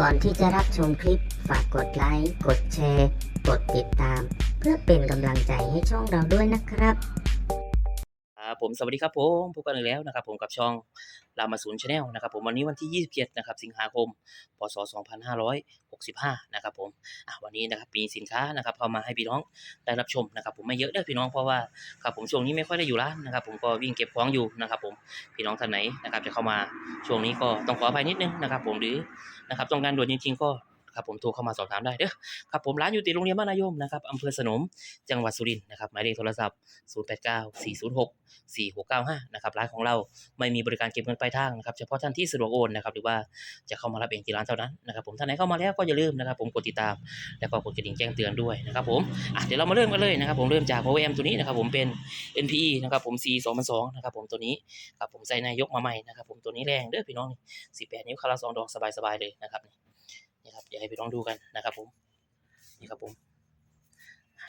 ก่อนที่จะรับชมคลิป ฝากกดไลค์ กดแชร์ กดติดตาม เพื่อเป็นกำลังใจให้ช่องเราด้วยนะครับครับ ผมสวัสดีครับผมพบกันอีกแล้วนะครับผมกับช่องรามาศูนย์ชาแนลนะครับผมวันนี้วันที่ 27 นะครับสิงหาคม พศ 2565 นะครับผมวันนี้นะครับมีสินค้านะครับเข้ามาให้พี่น้องได้รับชมนะครับผมไม่เยอะเด้อพี่น้องเพราะว่าครับผมช่วงนี้ไม่ค่อยได้อยู่ร้านนะครับผมก็วิ่งเก็บของอยู่นะครับผมพี่น้องท่านไหนนะครับจะเข้ามาช่วงนี้ก็ต้องขออภัยนิดนึงนะครับผมหรือนะครับต้องการด่วนจริง ๆ ก็ ครับผมโทรเข้ามาสอบถามได้เด้อครับผมร้านอยู่ติดโรงเรียนบ้านนายมนะครับอำเภอสนมจังหวัดสุรินทร์นะครับหมายเลขโทรศัพท์ 089 406 4695 นะครับร้านของเราไม่มีบริการเก็บเงินปลายทางนะครับเฉพาะท่านที่สะดวกโอนนะครับหรือว่าจะเข้ามารับเองที่ร้านเท่านั้นนะครับผมท่านไหนเข้ามาแล้วก็อย่าลืมนะครับผมกดติดตามแล้วก็กดกระดิ่งแจ้งเตือนด้วยนะครับผมอะเดี๋ยวเรามาเริ่มกันเลยนะครับผมเริ่มจาก Power M ตัวนี้นะครับผมเป็น NPE นะครับผม C 2002นะครับผมตัวนี้ครับผมใส่ในยกมาใหม่นะครับผมตัวนี้แรงเด้อพี่น้องนี่18นิ้วคาราซองดอกสบายๆเลยนะครับ นี่ครับเดี๋ยวให้พี่น้องดูกันนะครับผมนี่ครับผม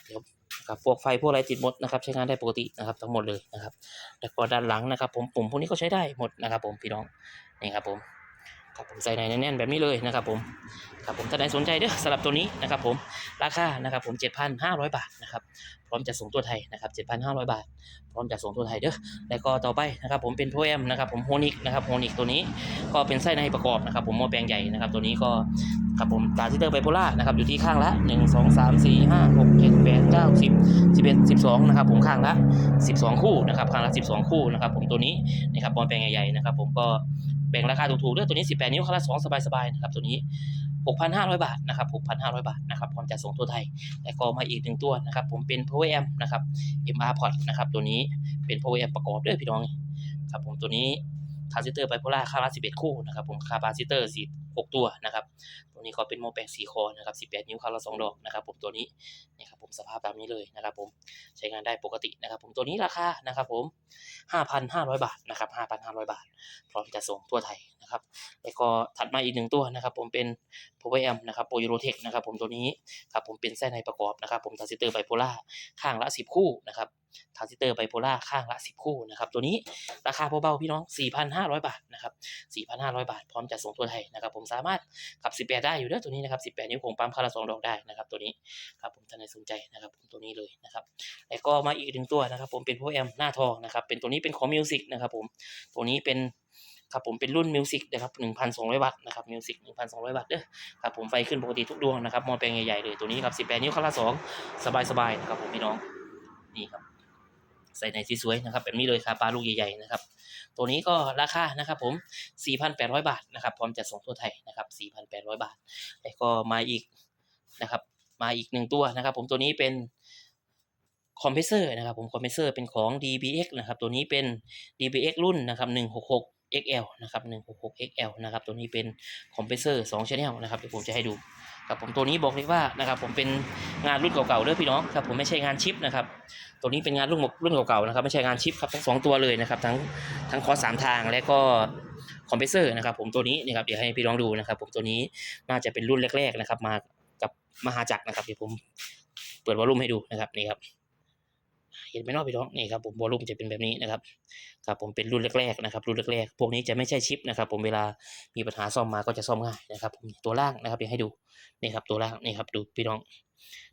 เดี๋ยวครับพวกไฟพวกอะไรติดหมดนะครับใช้งานได้ปกตินะครับทั้งหมดเลยนะครับแล้วก็ด้านหลังนะครับ ผมปุ่มพวกนี้ก็ใช้ได้หมดนะครับ ผมพี่น้องนี่ครับผม ครับผมใส่ในแน่นๆแบบนี้เลยนะครับผมครับผมถ้าใครสนใจเด้อสำหรับตัวนี้นะครับผมราคานะครับผม7,500 บาทนะครับพร้อมจะส่งตัวไทยนะครับ7,500 บาท พร้อมจะส่งตัวไทยเด้อแล้วก็ต่อไปนะครับผมเป็นโพแอมนะครับผมโฮนิกนะครับโฮนิกตัวนี้ก็เป็นไส้ในประกอบนะครับผมหม้อแปลงใหญ่นะครับตัวนี้ก็ครับผมตาซิเตอร์ไบโพล่านะครับอยู่ที่ข้างละ 1 2 3 4 5 6 7 8 9 10 11 12นะครับผมข้างละ 12 คู่นะครับข้างละ 12 คู่นะครับผมตัวนี้นะครับบอลแปลงใหญ่ๆนะครับผมก็ แบ่งราคาถูกๆด้วยตัวนี้ 18 นิ้วข้างละ2สบายๆนะครับตัวนี้ 6,500 บาทนะครับ 6,500 บาทนะครับพร้อมจะส่งตัวไทยแล้วก็มาอีกหนึ่งตัวนะครับ ผมเป็น Power Amp นะครับ MR Port นะครับ ตัวนี้เป็น Power Amp ประกอบด้วยพี่น้องครับผมตัวนี้ทรานซิสเตอร์ไบโพล่าค่าละ11 คู่นะครับผมคาปาซิเตอร์4 6 ตัวนะครับ ตัวนี้ก็เป็นโมแปก4คอนะครับ 18 นิ้วคาละ2ดอกนะครับผมตัวนี้นี่ครับผมสภาพตามนี้เลยนะครับผมใช้งานได้ปกตินะครับผมตัวนี้ราคานะครับผม 5,500 บาทนะครับ 5,500 บาท พร้อมจะส่งทั่วไทยนะครับแล้วก็ถัดมาอีกหนึ่งตัวนะครับผมเป็น Power Amp นะครับ Pro Eurotech นะครับผมตัวนี้ครับผมเป็นไส้ในประกอบนะครับผมทรานซิสเตอร์ไบโพล่าข้างละ 10 คู่นะครับทรานซิสเตอร์ไบโพล่าข้างละ 10 คู่นะครับตัวนี้ราคาเบาๆพี่น้อง 4,500 บาทนะครับ 4,500 บาท พร้อมจะส่งทั่วไทยนะครับผมสามารถขับ 18ได้ได้อยู่เด้อตัวนี้นะครับ18 นิ้วโคงปั๊มคาราสองดอกได้นะครับตัวนี้ครับผมท่านใดสนใจนะครับผมตัวนี้เลยนะครับแล้วก็มาอีกหนึ่งตัวนะครับ ผมเป็น Power Amp หน้าทองนะครับเป็นตัวนี้เป็นของ Music นะครับผมตัวนี้เป็นครับผมเป็นรุ่นมิวสิกนะครับ1,200 วัตต์นะครับมิวสิก1,200 วัตต์เด้อครับผมไฟขึ้นปกติทุกดวงนะครับมอแปลงใหญ่ๆเลยตัวนี้ครับ18 นิ้วคาราสองสบายๆนะครับผมพี่น้องนี่ครับใส่ในสีสวยนะครับแบบนี้เลยครับปลาลูกใหญ่ๆนะครับ ตัวนี้ก็ราคานะครับผม 4,800 บาทนะครับ พร้อมจะส่งทั่วไทยนะครับ 4,800 บาท แล้วก็มาอีกนะครับ มาอีกหนึ่งตัวนะครับ ผมตัวนี้เป็นคอมเพรสเซอร์นะครับผมคอมเพรสเซอร์เป็นของ DBX นะครับ ตัวนี้เป็น DBX รุ่นนะครับ166 XL นะครับ166 XL นะครับตัวนี้เป็นคอมเพรสเซอร์2 channel นะครับเดี๋ยวผมจะให้ดูครับผมตัวนี้บอกเลยว่านะครับผมเป็นงานรุ่นเก่าๆเด้อพี่น้องครับผมไม่ใช่งานชิปนะครับตัวนี้เป็นงานรุ่นรุ่นเก่าๆนะครับไม่ใช่งานชิปครับทั้งสองตัวเลยนะครับทั้งทั้งคอสามทางและก็คอมเพรสเซอร์นะครับผมตัวนี้นี่ครับเดี๋ยวให้พี่ลองดูนะครับผมตัวนี้น่าจะเป็นรุ่นแรกๆนะครับมากับมหาจักรนะครับเดี๋ยวผมเปิดวอลลุ่มให้ดูนะครับนี่ครับ เห็นไหมเนาะพี่น้องนี่ครับผมวอลลุ่มจะเป็นแบบนี้นะครับครับผมเป็นรุ่นแรกๆนะครับรุ่นแรกๆพวกนี้จะไม่ใช่ชิปนะครับ ผมเวลามีปัญหาซ่อมมาก็จะซ่อมง่ายนะครับผมตัวล่างนะครับเดี๋ยวให้ดูนี่ครับตัวล่างนี่ครับดูพี่น้อง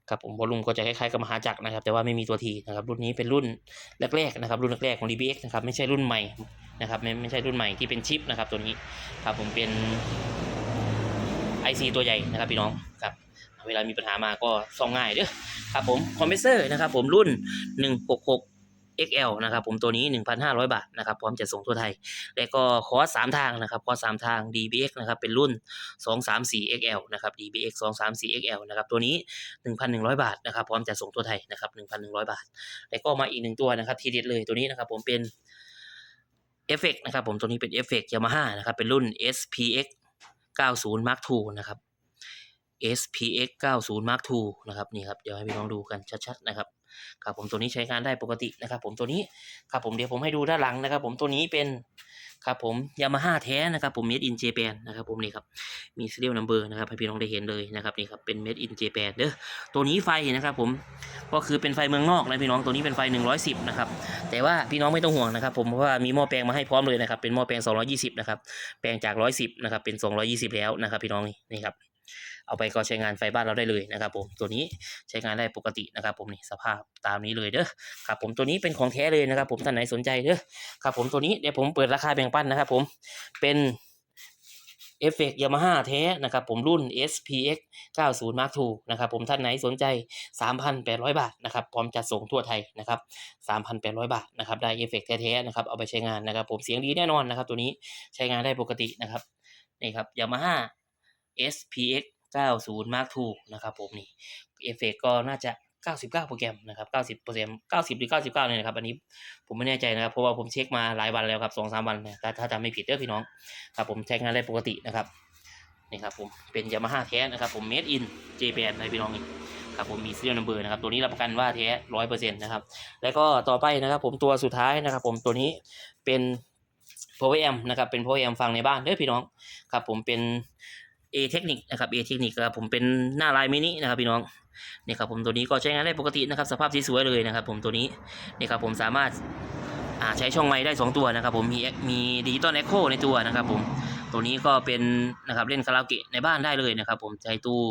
ครับผมวอลลุ่มก็จะคล้ายๆกับมหาจักรนะครับ แต่ว่าไม่มีตัวทีนะครับรุ่นนี้เป็นรุ่นแรกๆนะครับ รุ่นแรกๆของ DBX นะครับไม่ใช่รุ่นใหม่นะครับไม่ไม่ใช่รุ่นใหม่ที่เป็นชิปนะครับตัวนี้ครับผมเป็น IC ตัวใหญ่นะครับพี่น้องครับ เวลามีปัญหามาก็ซ่อมง่ายเด้อครับผมคอมเพรสเซอร์นะครับผมรุ่น 166 XL นะครับผมตัวนี้ 1,500 บาทนะครับพร้อมจะส่งทั่วไทย แล้วก็คอร์สามทางนะครับคอร์สามทาง DBX นะครับเป็นรุ่น 234 XL นะครับ DBX 234 XL นะครับตัวนี้ 1,100 บาทนะครับพร้อมจะส่งทั่วไทยนะครับ1,100 บาท แล้วก็มาอีกหนึ่งตัวนะครับทีเด็ดเลยตัวนี้นะครับผมเป็นเอฟเฟกนะครับผมตัวนี้เป็นเอฟเฟกยามาฮ่านะครับเป็นรุ่น SPX 90 Mark II นะครับ SPX 90 Mark II นะครับนี่ครับเดี๋ยวให้พี่น้องดูกันชัดๆนะครับครับผมตัวนี้ใช้งานได้ปกตินะครับผมตัวนี้ครับผมเดี๋ยวผมให้ดูด้านหลังนะครับ ผมตัวนี้เป็นครับผมยามาฮ่าแท้นะครับผม made in Japan นะครับผมนี่ครับมี serial number นะครับให้พี่น้องได้เห็นเลยนะครับนี่ครับเป็น made in Japan เด้อตัวนี้ไฟนะครับผมก็คือเป็นไฟเมืองนอกนะพี่น้องตัวนี้เป็นไฟ 110นะครับแต่ว่าพี่น้องไม่ต้องห่วงนะครับผมเพราะว่ามีหม้อแปลงมาให้พร้อมเลยนะครับเป็นหม้อแปลง 220นะครับแปลงจาก 110นะครับเป็น 220 แล้วนะครับพี่น้องนี่ครับ เอาไปก็ใช้งานไฟบ้านเราได้เลยนะครับผมตัวนี้ใช้งานได้ปกตินะครับผมนี่สภาพตามนี้เลยเด้อครับผมตัวนี้เป็นของแท้เลยนะครับ ผมท่านไหนสนใจเด้อครับผมตัวนี้เดี๋ยวผมเปิดราคาแบ่งปันนะครับผมเป็นเอฟเฟกต์ยามาฮ่าแท้นะครับผมรุ่น SPX 90 Mark II นะครับผมท่านไหนสนใจ 3,800 บาทนะครับพร้อมจัดส่งทั่วไทยนะครับ 3,800 บาทนะครับได้เอฟเฟกต์แท้ๆนะครับเอาไปใช้งานนะครับ ผมเสียงดีแน่นอนนะครับ ตัวนี้ใช้งานได้ปกตินะครับนี่ครับ Yamaha SPX 90 Mark II นะครับผมนี่เอฟเฟกต์ก็น่าจะ 99 โปรแกรมนะครับ90เปร์เซ็นต์90 หรือ 99เนี่ยนะครับ อันนี้ผมไม่แน่ใจนะครับ เพราะว่าผมเช็คมาหลายวันแล้วครับ2-3 วันนะถ้าถ้าจำไม่ผิดเด้อพี่น้องครับผมใช้งานได้ปกตินะครับนี่ครับผมเป็น Yamaha แท้นะครับผม made in Japan นะพี่น้องนี่ครับผมมี serial number นะครับตัวนี้รับประกันว่าแท้ร้อยเปอร์เซ็นต์นะครับแล้วก็ต่อไปนะครับผมตัวสุดท้ายนะครับผมตัวนี้เป็น power amp นะครับเป็น power amp ฟังในบ้านเด้อพี่น้องครับผมเป็น A Technic นะครับ A Technic ครับผมเป็นหน้าลายมินินะครับพี่น้องนี่ครับผมตัวนี้ก็ใช้งานได้ปกตินะครับ สภาพสวยๆเลยนะครับ ผมตัวนี้นี่ครับผมสามารถอ่าใช้ช่องไม้ได้ 2 ตัวนะครับ ผมมีมีดิจิตอลเอ็กโคในตัวนะครับ ผมตัวนี้ก็เป็นนะครับเล่นคาราโอเกะในบ้านได้เลยนะครับ ผมใช้ตู้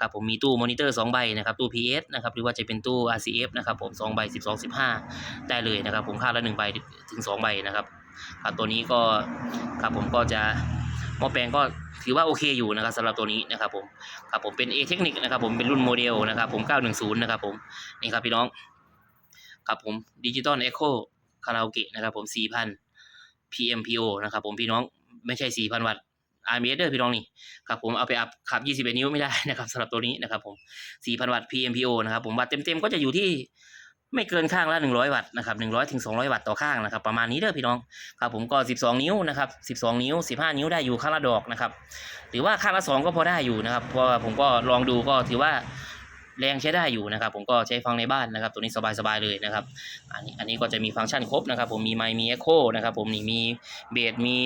ครับผมมีตู้มอนิเตอร์2ใบนะครับตู้ PS นะครับหรือว่าจะเป็นตู้ RCF นะครับผม2ใบ12 15 ได้เลยนะครับ ผมค่าละ1ใบถึง 2 ใบนะครับครับตัวนี้ก็ครับผมก็จะ หม้อแปลงก็ถือว่าโอเคอยู่นะครับสำหรับตัวนี้นะครับผมครับผมเป็น A Technic นะครับผมเป็นรุ่นโมเดลนะครับผม 910 นะครับผมนี่ครับพี่น้องครับผมดิจิตอลเอ็กโคคาราโอเกะนะครับผม 4,000 PMPO นะครับผมพี่น้องไม่ใช่ 4,000 วัตต์ RMS เด้อพี่น้องนี่ครับผมเอาไปอัพขับ 21 นิ้วไม่ได้นะครับสำหรับตัวนี้นะครับผม 4,000 วัตต์ PMPO นะครับผมวัตต์เต็มๆก็จะอยู่ที่ ไม่เกินข้างละ 100 วัตต์นะครับ100ถึง200 วัตต์ต่อข้างนะครับ ประมาณนี้เด้อพี่น้องครับผมก็ 12 นิ้วนะครับ 12 นิ้ว 15 นิ้วได้อยู่ข้างละดอกนะครับหรือว่าข้างละ 2 ก็พอได้อยู่นะครับเพราะผมก็ลองดูก็ถือว่าแรงใช้ได้อยู่นะครับ ผมก็ใช้ฟังในบ้านนะครับ ตัวนี้สบายๆเลยนะครับ อันนี้อันนี้ก็จะมีฟังก์ชันครบนะครับ ผมมีไมค์มีเอ็กโคนะครับ ผมนี่มีเบสมี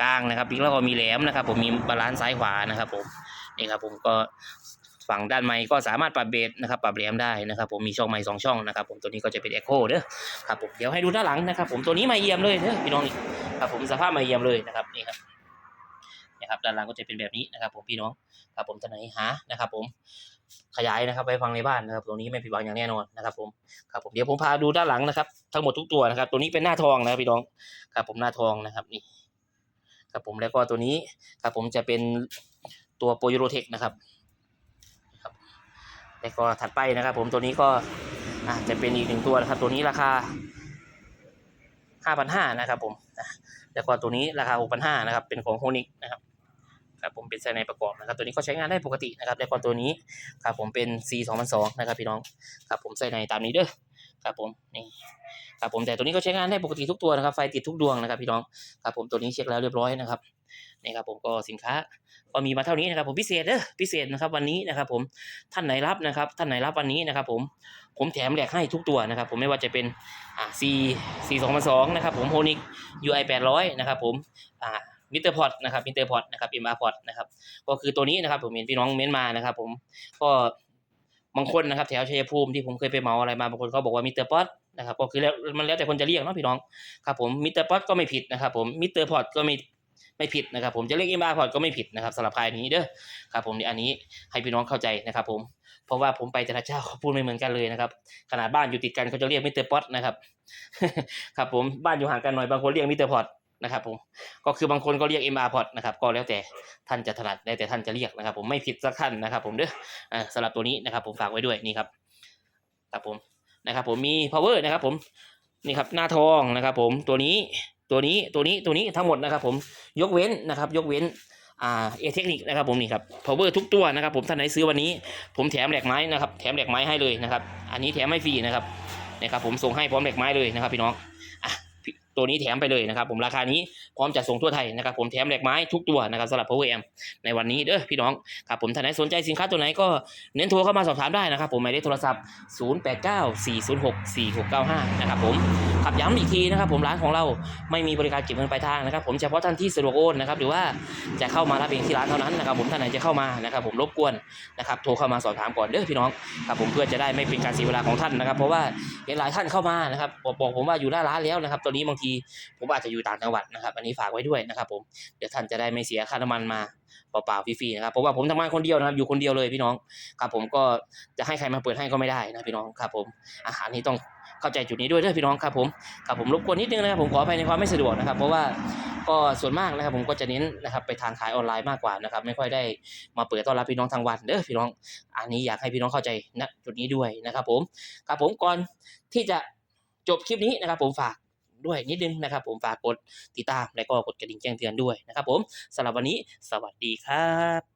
กลางนะครับแล้วก็มีแหลมนะครับ ผมมีบาลานซ์ซ้ายขวานะครับ ผมนี่ครับผมก็ ฝั่งด้านไมค์ก็สามารถปรับเบสนะครับปรับแหลมได้นะครับผมมีช่องไมค์สองช่องนะครับผมตัวนี้ก็จะเป็นเอ็กโคเด้อครับผมเดี๋ยวให้ดูด้านหลังนะครับผมตัวนี้ไมค์เยี่ยมเลยเด้อพี่น้องนี่ครับผมสภาพไมค์เยี่ยมเลยนะครับนี่ครับนี่ครับด้านหลังก็จะเป็นแบบนี้นะครับ ผมพี่น้องครับผมจะไหนหานะครับ ผมขยายนะครับไปฟังในบ้านนะครับตรงนี้ไม่ผิดหวังอย่างแน่นอนนะครับผมครับผมเดี๋ยวผมพาดูด้านหลังนะครับ ทั้งหมดทุกตัวนะครับ ตัวนี้เป็นหน้าทองนะครับพี่น้องครับผมหน้าทองนะครับนี่ครับผมแล้วก็ตัวนี้ครับผมจะเป็นตัวโปรยูโรเทคนะครับ แล้วก็ถัดไปนะครับ ผมตัวนี้ก็ะจะเป็นอีกหนึ่งตัวนะครับ ตัวนี้ราคาห้าพันห้านะครับ ผมแล้วก็ตัวนี้ราคาหกพันห้านะครับ เป็นของโฮนิกนะครับครับผมเป็นไซในประกอบนะครับ ตัวนี้ก็ใช้งานได้ปกตินะครับแล้วก็ตัวนี้ครับผมเป็น C 2 0 0นะครับพี่น้องครับผมใส่ในตามนี้เด้อครับผมนี่ครับผมแต่ตัวนี้ก็ใช้งานได้ปกติทุกตัวนะครับไฟติดทุกดวงนะครับพี่น้องครับผมตัวนี้เช็คแล้วเรียบร้อยนะครับ นี่ครับผมก็สินค้าก็มีมาเท่านี้นะครับผมพิเศษเด้อพิเศษนะครับวันนี้นะครับผมท่านไหนรับนะครับ ท่านไหนรับวันนี้นะครับผมผมแถมแหลกให้ทุกตัวนะครับผมไม่ว่าจะเป็นอ่า C C 2 0 0นะครับผมโฮนิก UI 800นะครับผมอ่ามิเตอร์พอตนะครับมิเตอร์พอตนะครับ MR พอตนะครับก็คือตัวนี้นะครับผมเห็นพี่น้องเม้นมานะครับผมก็บางคนนะครับแถวชัยภูมิที่ผมเคยไปเมาอะไรมาบางคนเขาบอกว่ามิเตอร์พอตนะครับก็คือแล้วมันแล้วแต่คนจะเรียกเนาะพี่น้องครับผมมิเตอร์พอตก็ไม่ผิดนะครับผมมิเตอร์พอตก็ไม่ ไม่ผิดนะครับ ผมจะเรียก MR พอตก็ไม่ผิดนะครับสำหรับใครนี้เด้อครับผมนี่อันนี้ให้พี่น้องเข้าใจนะครับ ผมเพราะว่าผมไปแต่ละเจ้าเขาพูดไม่เหมือนกันเลยนะครับ ขนาดบ้านอยู่ติดกันเขาจะเรียกมิเตอร์พอตนะครับครับผมบ้านอยู่ห่างกันหน่อยบางคนเรียกมิเตอร์พอตนะครับผมก็คือบางคนก็เรียก MR พอตนะครับก็แล้วแต่ท่านจะถนัดได้วแต่ท่านจะเรียกนะครับ ผมไม่ผิดสักท่านนะครับ ผมเด้อสำหรับตัวนี้นะครับ ผมฝากไว้ด้วยนี่ครับครับผมนะครับ ผมมี power นะครับ ผมนี่ครับหน้าทองนะครับ ผมตัวนี้ ตัวนี้ตัวนี้ตัวนี้ทั้งหมดนะครับผมยกเว้นนะครับ ยกเว้นอ่าเอเทคนิคนะครับผมนี่ครับ power ทุกตัวนะครับผมท่านไหนซื้อวันนี้ ผมแถมแหลกไม้นะครับแถมแหลกไม้ให้เลยนะครับ อันนี้แถมไม่ฟรีนะครับนะครับผมส่งให้พร้อมแหลกไม้เลยนะครับพี่น้อง ตัวนี้แถมไปเลยนะครับผมราคานี้พร้อมจะส่งทั่วไทยนะครับผมแถมเหล็กไม้ทุกตัวนะครับสำหรับ Power Amp ในวันนี้เด้อพี่น้องครับผมท่านไหนสนใจสินค้าตัวไหนก็เน้นโทรเข้ามาสอบถามได้นะครับผมหมายเลขโทรศัพท์ 0894064695 นะครับผมขับย้ำอีกทีนะครับผมร้านของเราไม่มีบริการเก็บเงินปลายทางนะครับผมเฉพาะท่านที่สะดวกโอนนะครับหรือว่าจะเข้ามารับเองที่ร้านเท่านั้นนะครับผมท่านไหนจะเข้ามานะครับผมรบกวนนะครับโทรเข้ามาสอบถามก่อนเด้อพี่น้องครับผมเพื่อจะได้ไม่เป็นการเสียเวลาของท่านนะครับเพราะว่าเห็นหลายท่านเข้ามานะครับบอกบอกผมว่าอยู่หน้าร้านแล้วนะครับตอนนี้บางที ผมอาจจะอยู่ต่างจังหวัดนะครับอันนี้ฝากไว้ด้วยนะครับผมเดี๋ยวท่านจะได้ไม่เสียค่าน้ำมันมาเปล่าๆฟรีๆนะครับเพราะว่าผมทำงานคนเดียวนะครับอยู่คนเดียวเลยพี่น้องครับผมก็จะให้ใครมาเปิดให้ก็ไม่ได้นะพี่น้องครับผมอาหารนี้ต้องเข้าใจจุดนี้ด้วยเด้อพี่น้องครับผมครับผมรบกวนนิดนึงนะครับผมขออภัยในความไม่สะดวกนะครับ เพราะว่าก็ส่วนมากนะครับผมก็จะเน้นนะครับไปทางขายออนไลน์มากกว่านะครับไม่ค่อยได้มาเปิดต้อนรับพี่น้องทางวันเด้อพี่น้อง อันนี้อยากให้พี่น้องเข้าใจณจุดนี้ด้วยนะครับผมครับผมก่อนที่จะจบคลิปนี้นะครับผมฝาก ด้วยนิดนึงนะครับผมฝากกดติดตามและก็กดกระดิ่งแจ้งเตือนด้วยนะครับผมสำหรับวันนี้สวัสดีครับ